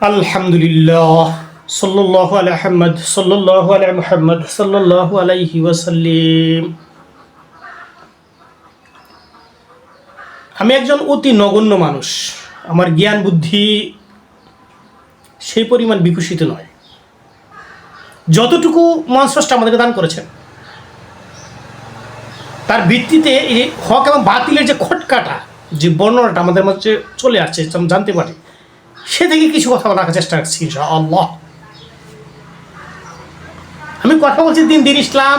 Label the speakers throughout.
Speaker 1: আলহামদুলিল্লাহ, সাল্লাল্লাহু আলা আহমদ সাল্লাল্লাহু আলা মুহাম্মদ, সাল্লাল্লাহু আলাইহি ওয়াসাল্লিম। আমি একজন অতি নগণ্য মানুষ। আমার জ্ঞান, বুদ্ধি সেই পরিমাণ বিকশিত নয়। যতটুকু মহাস্রষ্টা আমাদেরকে দান করেছেন, তার ভিত্তিতে এই হক এবং বাতিলের যে খটকাটা, যে বর্ণনাটা আমাদের মধ্যে চলে আসছে জানতে পারি সে থেকে কিছু কথা বলার চেষ্টা করছি আল্লাহ আমি কথা বলছি দিন দিন ইসলাম,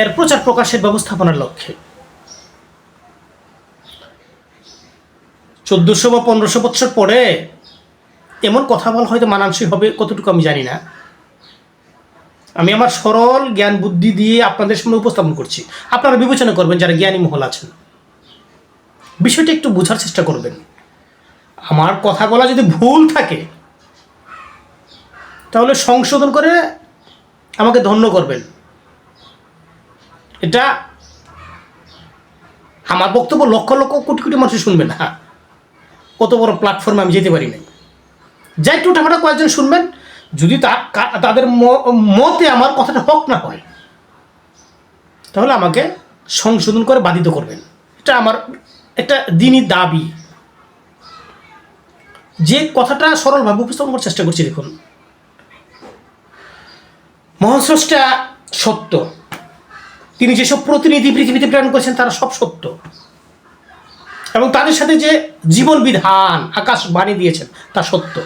Speaker 1: এর প্রচার প্রকাশের ব্যবস্থাপনার লক্ষ্যে। চোদ্দোশো বা পনেরোশো বছর পরে এমন কথা বল হয়তো মানানসই হবে, কতটুকু আমি জানি না। আমি আমার সরল জ্ঞান বুদ্ধি দিয়ে আপনাদের সামনে উপস্থাপন করছি। আপনারা বিবেচনা করবেন যারা জ্ঞানী মহল আছেন। বিষয়টা একটু বোঝার চেষ্টা করবেন। আমার কথা বলা যদি ভুল থাকে, তাহলে সংশোধন করে আমাকে ধন্য করবেন। এটা আমার বক্তব্য লক্ষ লক্ষ কোটি কোটি মানুষ শুনবে না। কত বড় প্ল্যাটফর্মে আমি যেতে পারি নাই। যাই একটু টাকাটা কয়েকজন শুনবেন, যদি তাদের মতে আমার কথাটা হক না হয়, তাহলে আমাকে সংশোধন করে বাধিত করবেন। এটা আমার একটা দিনই দাবি। যে কথাটা সরলভাবে উপস্থাপন করার চেষ্টা করছি, দেখুন। মহাস্রষ্টা সত্য। তিনি যেসব প্রতিনিধি পৃথিবীতে প্রেরণ করেছেন, তারা সব সত্য। এবং তাদের সাথে যে জীবন বিধান, আকাশ, বাণী দিয়েছেন, তা সত্য।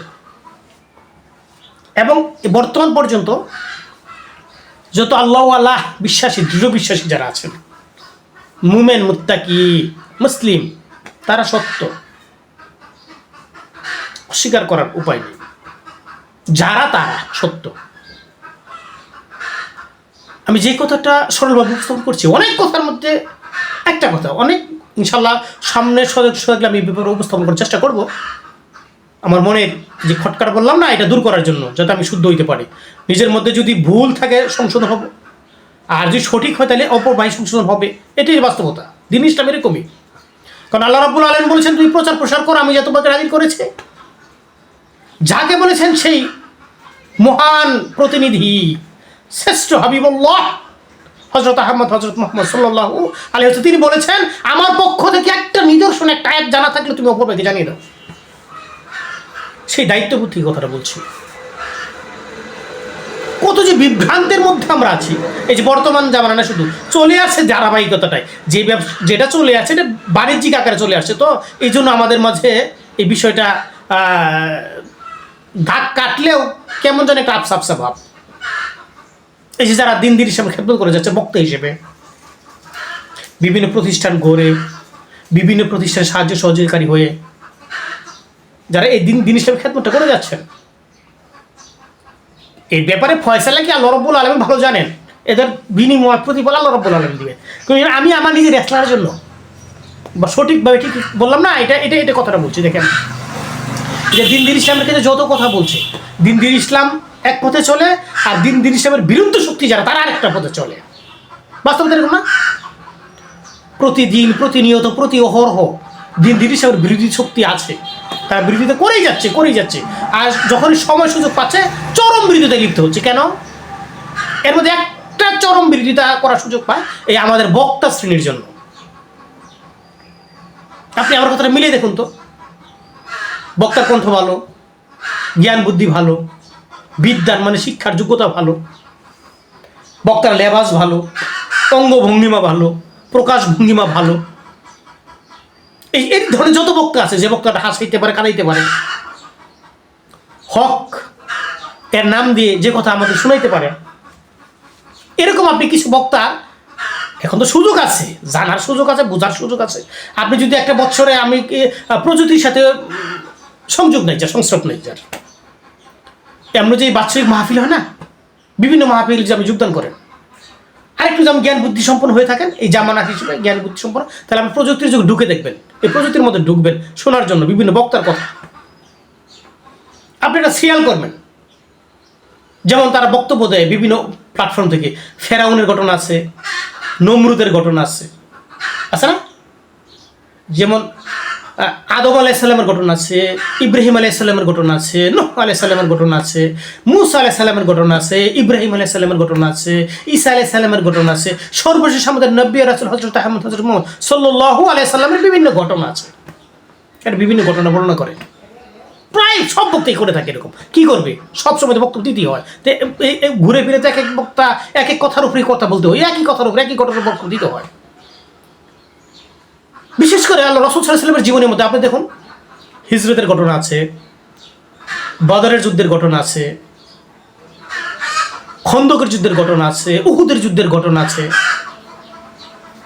Speaker 1: এবং বর্তমান পর্যন্ত যত আল্লাহ আল্লাহ বিশ্বাসী, দৃঢ় বিশ্বাসী যারা আছেন, মুমেন, মুত্তাকি, মুসলিম, তারা সত্য। অস্বীকার করার উপায় নেই। যারা তারা, সত্য। আমি যে কথাটা সরলভাবে উপস্থাপন করছি, অনেক কথার মধ্যে একটা কথা, অনেক, ইনশাল্লাহ সামনের সদস্য থাকলে আমি ব্যাপারে উপস্থাপন করার চেষ্টা করব। আমার মনের যে খটকাটা বললাম না, এটা দূর করার জন্য, যাতে আমি শুদ্ধ হইতে পারি। নিজের মধ্যে যদি ভুল থাকে, সংশোধন হবে। আর যদি সঠিক হয়, তাহলে অপর ভাই সংশোধন হবে। এটাই বাস্তবতা। দিন ইসলাম এরকমই। কারণ আল্লাহ রাবুল আলম বলেছেন, তুমি প্রচার প্রসার করো, আমি যা তোমাকে হাজির করেছে। যাকে বলেছেন সেই মহান প্রতিনিধি, শ্রেষ্ঠ হাবিবুল্লাহ হজরত আহমদ হজরত মোহাম্মদ সাল্লাহ আলী হচ্ছে তিনি বলেছেন, আমার পক্ষ থেকে একটা নিদর্শন, একটা আয়াত জানা থাকলে তুমি অপর ভাইকে জানিয়ে দাও। সেই দায়িত্ববোধ কথাটা বলছি। কত যে বিভ্রান্তের মধ্যে আমরা আছি, এই যে বর্তমান জামানা না শুধু চলে আসছে ধারাবাহিকতাটায় যে যেটা চলে আসছে এটা বাণিজ্যিক আকারে চলে আসছে তো এই জন্য আমাদের মাঝে এই বিষয়টা দাগ কাটলেও কেমন যেন একটা আপসা আপসা ভাব। এই যে যারা দিন দিন হিসাবে খেদমত করে যাচ্ছে বক্তা হিসেবে। বিভিন্ন প্রতিষ্ঠান গড়ে, বিভিন্ন প্রতিষ্ঠান সাহায্য সহযোগিকারী হয়ে যারা এই দিন দিন হিসাবে খেদমতটা করে যাচ্ছেন, এই ব্যাপারে ফয়সালা কি আল্লাহ রব্বুল আলম ভালো জানেন? এদের বিনিময় প্রতিফল আল্লাহ রব্বুল আলম দিবেন। কিন্তু আমি আমার নিজের এসলার জন্য, বা সঠিকভাবে ঠিক বললাম না, এটা এটা এটা কথাটা বলছি, দেখেন। যে দিন দিন ইসলামের ক্ষেত্রে যত কথা বলছে, দিন দিন ইসলাম এক পথে চলে আর দিন দিন ইসলামের বিরুদ্ধ শক্তি যারা, তারা আরেকটা পথে চলে। বাস্তবতা এরকম না? প্রতিদিন, প্রতিনিয়ত, প্রতি অহরহ দিন দিন ইসলামের বিরোধী শক্তি আছে। তারা বিরোধিতা করেই যাচ্ছে করেই যাচ্ছে। আর যখনই সময় সুযোগ পাচ্ছে, চরম বিরোধিতা লিপ্ত হচ্ছে। কেন? এর মধ্যে একটা চরম বিরোধিতা করার সুযোগ পায় এই আমাদের বক্তা শ্রেণির জন্য। আপনি আমার কথাটা মিলিয়ে দেখুন তো। বক্তার কণ্ঠ ভালো, জ্ঞান বুদ্ধি ভালো, বিদ্যার মানে শিক্ষার যোগ্যতা ভালো, বক্তার লেবাস ভালো অঙ্গভঙ্গিমা ভালো, প্রকাশ ভঙ্গিমা ভালো। এই এই ধরনের যত বক্তা আছে, যে বক্তাটা হাসাইতে পারে, কাঁদাইতে পারে, হক, এর নাম দিয়ে যে কথা আমাদের শোনাইতে পারে, এরকম আপনি কিছু বক্তা, এখন তো সুযোগ আছে, জানার সুযোগ আছে, বোঝার সুযোগ আছে। আপনি যদি একটা বছরে আমি প্রযুক্তির সাথে সংযোগ নেই যার, সংস্রব নেই যার। এমন যে বাৎসরিক মাহফিল হয় না? বিভিন্ন মাহফিল যে আপনি যোগদান করেন। আরেকটু যেমন জ্ঞান বুদ্ধি সম্পন্ন হয়ে থাকেন, এই জামানা হিসেবে জ্ঞান বুদ্ধি সম্পন্ন, তাহলে আপনি প্রযুক্তির যুগে ঢুকে দেখবেন। এই প্রযুক্তির মধ্যে ঢুকবেন শোনার জন্য বিভিন্ন বক্তার কথা। আপনি এটা সিরিয়াল করবেন। যেমন তারা বক্তব্য দেয় বিভিন্ন প্ল্যাটফর্ম থেকে। ফেরাউনের ঘটনা আছে, নমরুদের ঘটনা আছে। আছে না? যেমন আদম আলাইসাল্লামের ঘটনা আছে, ইব্রাহিম আলাইসাল্লামের ঘটনা আছে, নুহ আলাইসাল্লামের ঘটনা আছে, মুসা আলাইসাল্লামের ঘটনা আছে, ইব্রাহিম আলাইসাল্লামের ঘটনা আছে, ঈসা আলাইসাল্লামের ঘটনা আছে, সর্বশেষ আমাদের নব্বী রাসুল হজরত আহমদ হজরত মোহাম্মদ সাল্লাহু আলাইসাল্লামের বিভিন্ন ঘটনা আছে। এটা বিভিন্ন ঘটনা বর্ণনা করে। প্রায় সব বক্তাই করে থাকে এরকম। কি করবে? সব সময় তো বক্তব্য দিতেই হয়। ঘুরে ফিরে এক এক বক্তা এক এক কথার উপরেই কথা বলতে হয়। একই কথার উপরে, একই ঘটনার বক্তব্য দিতে হয়। বিশেষ করে আল্লাহ রসুল সাল্লামের জীবনের মধ্যে, আপনি দেখুন, হিজরতের ঘটনা আছে, বদরের যুদ্ধের ঘটনা আছে, খন্দকের যুদ্ধের ঘটনা আছে, উহুদের যুদ্ধের ঘটনা আছে,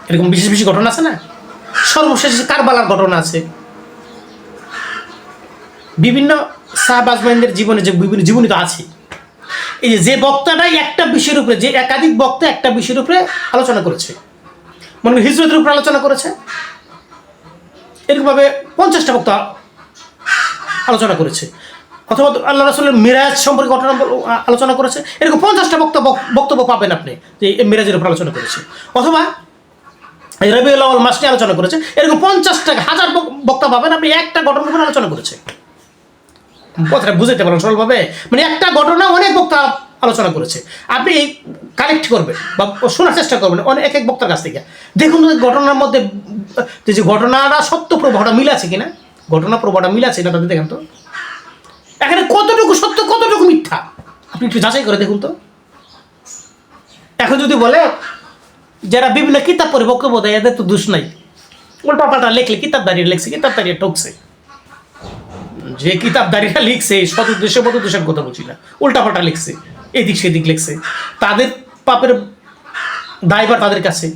Speaker 1: এরকম বিশেষ বিশেষ ঘটনা আছে না? সর্বশেষ কারবালার ঘটনা আছে। বিভিন্ন সাহবাজমাইনদের জীবনে যে বিভিন্ন জীবনী তো আছে। এই যে যে বক্তাটাই একটা বিষয়ের উপরে, যে একাধিক বক্তা একটা বিষয়ের উপরে আলোচনা করেছে। মনে হিজরতের উপরে আলোচনা করেছে। এরকমভাবে পঞ্চাশটা বক্তা আলোচনা করেছে। অথবা আল্লাহ রসুলের মিরাজ সম্পর্কে ঘটনা আলোচনা করেছে। এরকম পঞ্চাশটা বক্তব্য বক্তব্য পাবেন আপনি যে মিরাজের উপর আলোচনা করেছে। অথবা রবিউল মাস নিয়ে আলোচনা করেছে। এরকম পঞ্চাশটা হাজার বক- বক্তা পাবেন, আপনি একটা ঘটনার উপর আলোচনা করেছে। কথাটা বুঝতে পারেন সরলভাবে? মানে একটা ঘটনা অনেক বক্তা আলোচনা করেছে। আপনি এই কালেক্ট করবেন বা শোনার চেষ্টা করবেন অনেক এক এক বক্তার কাছ থেকে। দেখুন ঘটনার মধ্যে যে ঘটনাটা সত্য প্রভাবটা মিল আছে কিনা? ঘটনা প্রভাবটা মিল আছে না তাদের দেখেন তো। এখানে কতটুকু সত্য, কতটুকু মিথ্যা? আপনি একটু যাচাই করে দেখুন তো। এখন যদি বলে, যারা বিভিন্ন কিতাব পড়ে বক্তব্য দেয় এদের তো দোষ নাই। উল্টা পাল্টা লেখলে কিতাব দাঁড়িয়ে লেখছে কিতাব দাঁড়িয়ে ঠকছে। যে কিতাবদারিরা লিখছে সৎ উদ্দেশ্যে মত উদ্দেশ্যের কথা বলছি না উল্টা উল্টাপাল্টা লিখছে। এদিক সেদিক লিখছে। তাদের পাপের দায়বার তাদের কাছে।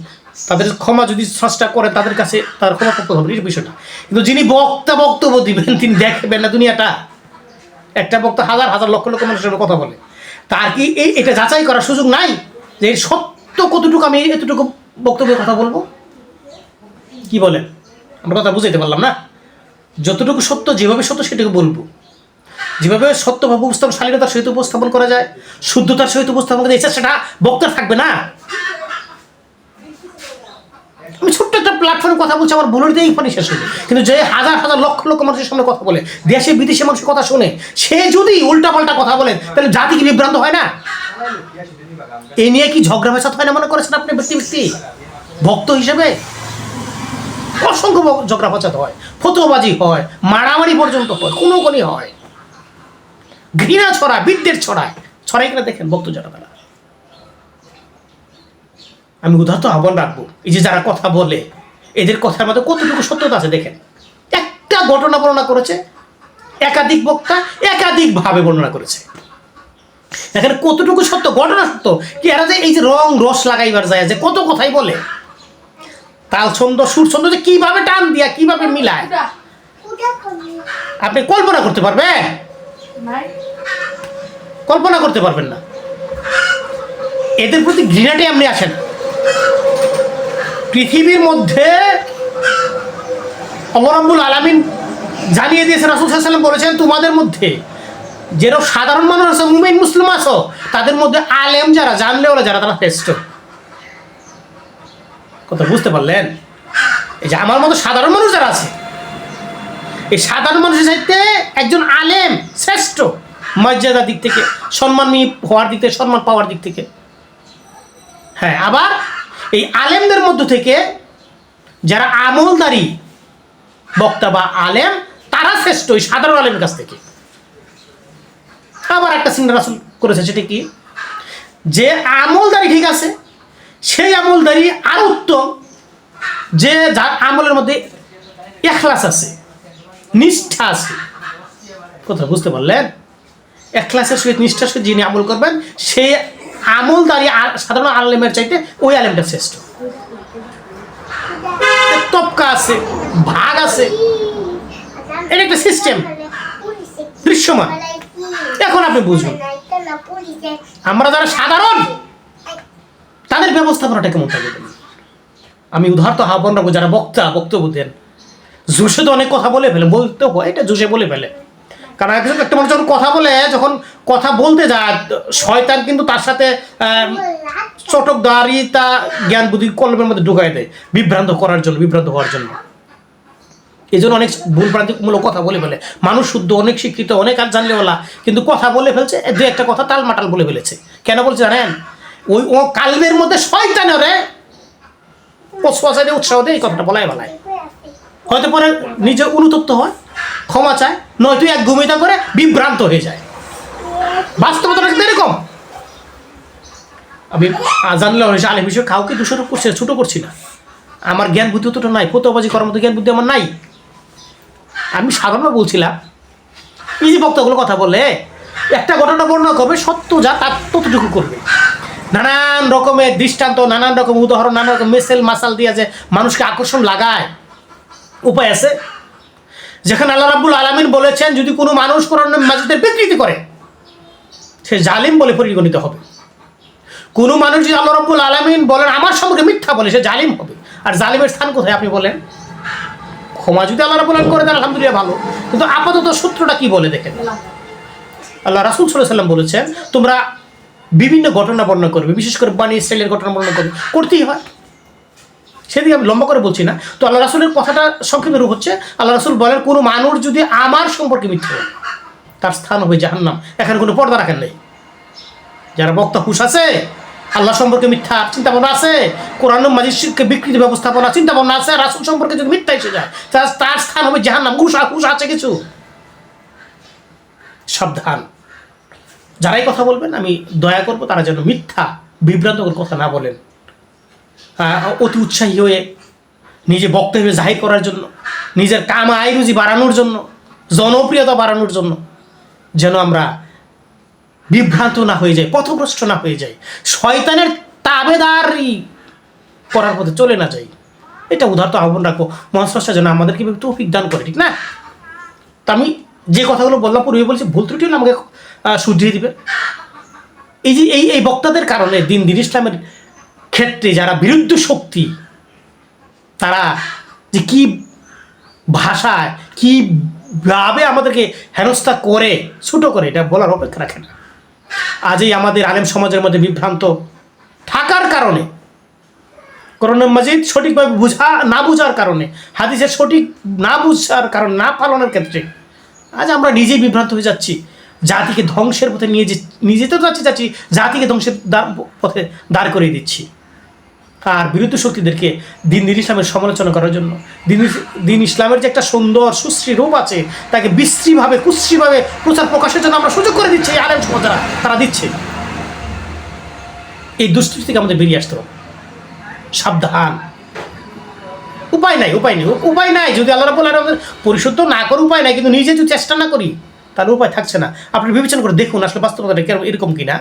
Speaker 1: তাদের ক্ষমা যদি স্রষ্টা করে তাদের কাছে তার ক্ষমা করতে হবে, এই বিষয়টা। কিন্তু যিনি বক্তা বক্তব্য দিবেন, তিনি দেখবেন না দুনিয়াটা। একটা বক্তা হাজার হাজার লক্ষ লক্ষ মানুষের কথা বলে। তার কি এই এটা যাচাই করার সুযোগ নাই? যে সত্য কতটুকু আমি এতটুকু বক্তব্যের কথা বলব? কি বলেন? আমরা কথা বুঝাইতে পারলাম না। যতটুকু সত্য, যেভাবে সত্য সেটাকে বলব। যেভাবে সত্যভাবে উপস্থাপন, শালীনতার সহিত উপস্থাপন করা যায়, শুদ্ধতার সহিত উপস্থাপন করা যায় সেটা বক্তার থাকবে না। আমি ছোট্ট একটা প্ল্যাটফর্মে কথা বলছি, আমার ভুলের দিয়েই পানি শেষ। হবে কিন্তু যে হাজার হাজার লক্ষ লক্ষ মানুষের সামনে কথা বলে, দেশে বিদেশে মানুষের কথা শুনে, সে যদি উল্টাপাল্টা কথা বলে, তাহলে জাতি কি বিভ্রান্ত হয় না? এই নিয়ে কি ঝগড়া ফেসাদ হয় না মনে করেছেন আপনি ব্যক্তি ব্যক্তি? ভক্ত হিসেবে অসংখ্য ঝগড়া ফচাত হয়, ফতোবাজি হয়, মারামারি পর্যন্ত হয়, কোনো কোনই হয়। ঘৃণা ছড়ায় বিদ্যের ছড়ায়। ছড়াই কিনা দেখেন বক্ত যারা তারা আমি উদাহরণ আহ্বান রাখব, এই যে যারা কথা বলে, এদের কথার মধ্যে কতটুকু সত্যতা আছে দেখেন। একটা ঘটনা বর্ণনা করেছে, একাধিক বক্তা একাধিকভাবে বর্ণনা করেছে। এখানে কতটুকু সত্য, ঘটনা সত্য, কি এরা যে এই যে রং রস লাগাইবার যায়, যে কত কথাই বলে। তাল ছন্দ, সুর ছন্দ যে কীভাবে টান দিয়া, কীভাবে মিলায়। আপনি কল্পনা করতে পারবেন? কল্পনা করতে পারবেন না। এদের প্রতি ঘৃণাটাই আপনি আসেন। পৃথিবীর মধ্যে অমরাম্বুল আলামিন জানিয়ে দিয়েছেন, রাসুল বলেছেন, তোমাদের মধ্যে যেরকম সাধারণ মানুষ আছে, মুমিন, মুসলিম আছো, তাদের মধ্যে আলেম যারা জানলে ওরা যারা, তারা শ্রেষ্ঠ। কথা বুঝতে পারলেন? এই যে আমার মতো সাধারণ মানুষ যারা আছে এই সাধারণ মানুষের সাথে একজন আলেম শ্রেষ্ঠ মর্যাদার দিক থেকে, সম্মান হওয়ার দিক থেকে, সম্মান পাওয়ার দিক থেকে। হ্যাঁ আবার এই আলেমদের মধ্য থেকে যারা আমলদারি বক্তা বা আলেম, তারা শ্রেষ্ঠ ওই সাধারণ আলেমের কাছ থেকে। আবার একটা সিনেমা রাসুল করেছে, সেটা কি? যে আমলদারি ঠিক আছে, সেই আমলদারি আরও উত্তম, যে যার আমলের মধ্যে এখলাস আছে। নিষ্ঠা আছে। কথা বুঝতে পারলেন? এখলাসের সহিত নিষ্ঠার সহিত যিনি আমল করবেন সেই আমলদারি আর সাধারণ আলেমের চাইতে ওই আলেমটা শ্রেষ্ঠ। তপকা আছে, ভাগ আছে। এটা একটা সিস্টেম দৃশ্যমান। এখন আপনি বুঝুন, আমরা যারা সাধারণ, তাদের ব্যবস্থাপনাটা কেমন থাকবে? আমি উদাহরণ আহ্বান রাখব যারা বক্তা, বক্তব্য দেন জোশে তো অনেক কথা বলে ফেলে বলতে হয় এটা জোশে বলে ফেলে। কারণ একজন একটা মানুষ যখন কথা বলে যখন কথা বলতে যায় শয়তান কিন্তু তার সাথে আহ, চটক দাঁড়িয়ে তা জ্ঞান বুদ্ধি কলমের মধ্যে ঢুকাই দেয় বিভ্রান্ত করার জন্য বিভ্রান্ত হওয়ার জন্য। এই জন্য অনেক ভুলপ্রান্তিকমূলক কথা বলে ফেলে। মানুষ শুদ্ধ অনেক শিক্ষিত অনেক আর জানলেওয়ালা কিন্তু কথা বলে ফেলছে দু একটা কথা টাল মাটাল বলে ফেলেছে। কেন বলছে জানেন? ওই ও কালবের মধ্যে শয়তান রে পশে দিয়ে উৎসাহ দেয় এই কথাটা বলাই বলায়। হয়তো পরে নিজে অনুতপ্ত হয়, ক্ষমা চায়, নয়তো এক ঘুমিতা করে বিভ্রান্ত হয়ে যায়। বাস্তবতাটা কিন্তু এরকম। আমি জানলে হয়েছে আলেম হিসেবে কাউকে দোষারোপ করছি ছোটো করছি না। আমার জ্ঞান বুদ্ধি অতটা নাই ফতোবাজি করার মতো জ্ঞান বুদ্ধি আমার নাই। আমি সাধারণ বলছিলাম এই যে বক্তাগুলো কথা বলে একটা ঘটনা বর্ণনা করবে, সত্য যা, তার ততটুকু করবে। নানান রকমের দৃষ্টান্ত, নানান রকম উদাহরণ, নানান রকম মেসেল মাসাল দিয়ে যে মানুষকে আকর্ষণ লাগায়। উপায় আছে? যেখানে আল্লাহ রাব্বুল আলমিন বলেছেন, যদি কোনো মানুষ কোরআন মাজিদের বিকৃতি করে, সে জালিম বলে পরিগণিত হবে। কোনো মানুষ যদি আল্লাহ রব্বুল আলমিন বলেন, আমার সম্পর্কে মিথ্যা বলে, সে জালিম হবে। আর জালিমের স্থান কোথায় আপনি বলেন? ক্ষমা যদি আল্লাহ আলমিন করে দেন আলহামদুলিল্লাহ ভালো। কিন্তু আপাতত সূত্রটা কি বলে দেখেন? আল্লাহ রাসুল সাল্লাহ সাল্লাম বলেছেন, তোমরা বিভিন্ন ঘটনা বর্ণনা করবে, বিশেষ করে বাণী ইসরায়েলের ঘটনা বর্ণনা করবে। করতেই হয়। সেদিকে আমি লম্বা করে বলছি না। তো আল্লাহ রাসুলের কথাটা সংক্ষেপে রূপ হচ্ছে, আল্লাহ রাসুল বলেন, কোনো মানুষ যদি আমার সম্পর্কে মিথ্যে তার স্থান হবে জাহান্নাম। এখানে কোনো পর্দা রাখেন নেই। যারা বক্তা হুশ আছে, আল্লাহ সম্পর্কে মিথ্যা চিন্তা ভাবনা আছে, কোরআন মাজিদকে বিকৃতি ব্যবস্থাপনা চিন্তা ভাবনা আছে রাসুল সম্পর্কে যদি মিথ্যা এসে যায়, তার স্থান হবে জাহান্নাম। হুশ হুশ আছে কিছু? সাবধান। যারাই কথা বলবেন, আমি দয়া করব তারা যেন মিথ্যা, বিভ্রান্তকর কথা না বলেন। অতি উৎসাহী হয়ে নিজে বক্তব্য জাহির করার জন্য, নিজের কাম আয় রুজি বাড়ানোর জন্য, জনপ্রিয়তা বাড়ানোর জন্য যেন আমরা বিভ্রান্ত না হয়ে যাই, পথভ্রষ্ট না হয়ে যাই, শয়তানের তাবেদারি করার পথে চলে না যাই। এটা উদাহরণ আহ্বান রাখব। মহাস্রষ্টা যেন আমাদেরকে তৌফিক দান করে, ঠিক না? তো আমি যে কথাগুলো বললাম, পূর্বে বলছি, ভুল ত্রুটি হলে আমাকে শুধরিয়ে দিবে। এই যে, এই এই বক্তাদের কারণে দিন দিন ইসলামের ক্ষেত্রে যারা বিরুদ্ধ শক্তি, তারা যে কী ভাষায়, কি ভাবে আমাদেরকে হেনস্থা করে, ছোটো করে, এটা বলার অপেক্ষা রাখে না আজই আমাদের আলেম সমাজের মধ্যে বিভ্রান্ত থাকার কারণে, করোনা মাজিদ সঠিকভাবে বুঝা, না বুঝার কারণে হাদিসের সঠিক না বুঝার কারণ না পালনের ক্ষেত্রে, আজ আমরা নিজেই বিভ্রান্ত হয়ে যাচ্ছি। জাতিকে ধ্বংসের পথে নিয়ে যে, নিজে তো যাচ্ছি যাচ্ছি, জাতিকে ধ্বংসের পথে দাঁড় করিয়ে দিচ্ছি। আর বিরুদ্ধ শক্তিদেরকে দিন দিন ইসলামের সমালোচনা করার জন্য। দিন দিন ইসলামের যে একটা সুন্দর, সুশ্রী রূপ আছে, তাকে বিশ্রীভাবে, কুশ্রীভাবে প্রচার প্রকাশের জন্য আমরা সুযোগ করে দিচ্ছি আলেম সমাজরা তারা দিচ্ছে। এই দুষ্টি থেকে আমাদের বেরিয়ে আসতে হবে। সাবধান। উপায় নাই, উপায় নেই। উপায় নাই, যদি আল্লাহ আলম আমাদের পরিশুদ্ধ না করে, উপায় নাই, কিন্তু নিজে যদি চেষ্টা না করি, তাহলে উপায় থাকছে না। আপনি বিবেচনা করে দেখুন আসলে বাস্তবতাটা এরকম কিনা।